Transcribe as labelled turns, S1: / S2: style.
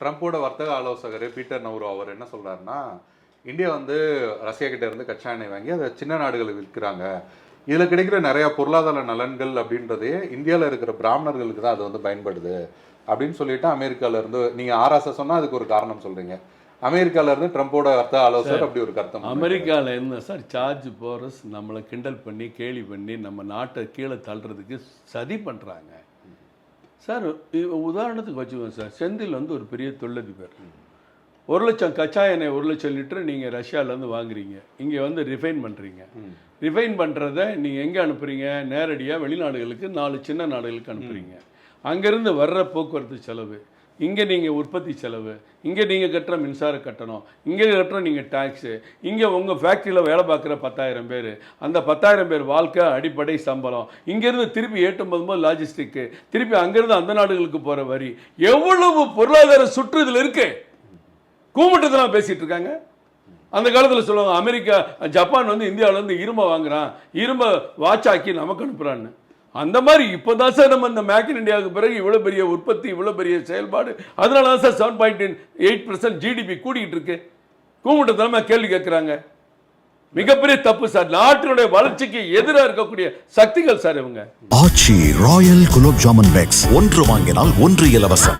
S1: ட்ரம்ப்போட வர்த்தக ஆலோசகர் Peter Nauru அவர் என்ன சொல்றாருன்னா இந்தியா வந்து ரஷ்யா கிட்ட இருந்து கச்சா எண்ணெய் வாங்கி அதை சின்ன நாடுகளுக்கு விற்கிறாங்க. இதில் கிடைக்கிற நிறைய பொருளாதார நலன்கள் அப்படின்றதே இந்தியாவில் இருக்கிற பிராமணர்களுக்கு தான் அது வந்து பயன்படுது. அப்படின்னு சொல்லிட்டு அமெரிக்கால இருந்து நீங்க ஆராச சொன்னா அதுக்கு ஒரு காரணம் சொல்றீங்க. அமெரிக்கால இருந்து ட்ரம்ப்போட வர்த்தக ஆலோசகர் அப்படி ஒரு கருத்தம்.
S2: அமெரிக்காவில் என்ன சார் ஜார்ஜ் போரஸ் நம்மளை கிண்டல் பண்ணி கேலி பண்ணி நம்ம நாட்டை கீழே தள்ளுறதுக்கு சதி பண்ணுறாங்க சார் உதாரணத்துக்கு வச்சுக்கோங்க சார். செந்தில் வந்து ஒரு பெரிய தொழிலதிபர். ஒரு லட்சம் கச்சா எண்ணெய் ஒரு லட்சம் லிட்டர் நீங்கள் ரஷ்யாவிலேருந்து வாங்குறீங்க. இங்கே வந்து ரிஃபைன் பண்ணுறீங்க ரிஃபைன் பண்ணுறத நீங்கள் எங்கே அனுப்புறீங்க? நேரடியாக வெளிநாடுகளுக்கு நாலு சின்ன நாடுகளுக்கு அனுப்புறீங்க. அங்கேருந்து வர்ற போக்குவரத்து செலவு. இங்கே நீங்கள் உற்பத்தி செலவு இங்கே நீங்கள் கட்டுற மின்சார கட்டணம் இங்கே கட்டுற நீங்கள் டேக்ஸு இங்கே உங்கள் ஃபேக்ட்ரியில் வேலை பார்க்குற பத்தாயிரம் பேர் அந்த பத்தாயிரம் பேர் வாழ்க்கை அடிப்படை சம்பளம். இங்கேருந்து திருப்பி ஏட்டும் போதும்போது லாஜிஸ்டிக்கு திருப்பி அங்கேருந்து அந்த நாடுகளுக்கு போகிற வரி. எவ்வளவு பொருளாதார சுற்று இதில் இருக்கு? கூமட்டத்தெல்லாம் பேசிகிட்டு இருக்காங்க. அந்த காலத்தில் சொல்லுவாங்க அமெரிக்கா ஜப்பான் வந்து இந்தியாவிலேருந்து இரும்பை வாங்குறான். இரும்பை வாட்சாக்கி நமக்கு அனுப்புகிறான்னு அந்த மாதிரி இப்போ தான் சார் நம்ம இந்த மேக் இன் இந்தியாவுக்கு பிறகு இவ்வளோ பெரிய உற்பத்தி இவ்வளோ பெரிய செயல்பாடு அதனால தான் sir seven point eight percent GDP கூடிக்கிட்டு இருக்கு. கூமுட்டத்தனமா கேள்வி கேட்குறாங்க. மிகப்பெரிய தப்பு சார். நாட்டினுடைய வளர்ச்சிக்கு எதிராக இருக்கக்கூடிய சக்திகள் சார் இவங்க.
S3: Aachi royal gulab jamun packs. ஒன்று வாங்கினால் ஒன்று இலவசம்.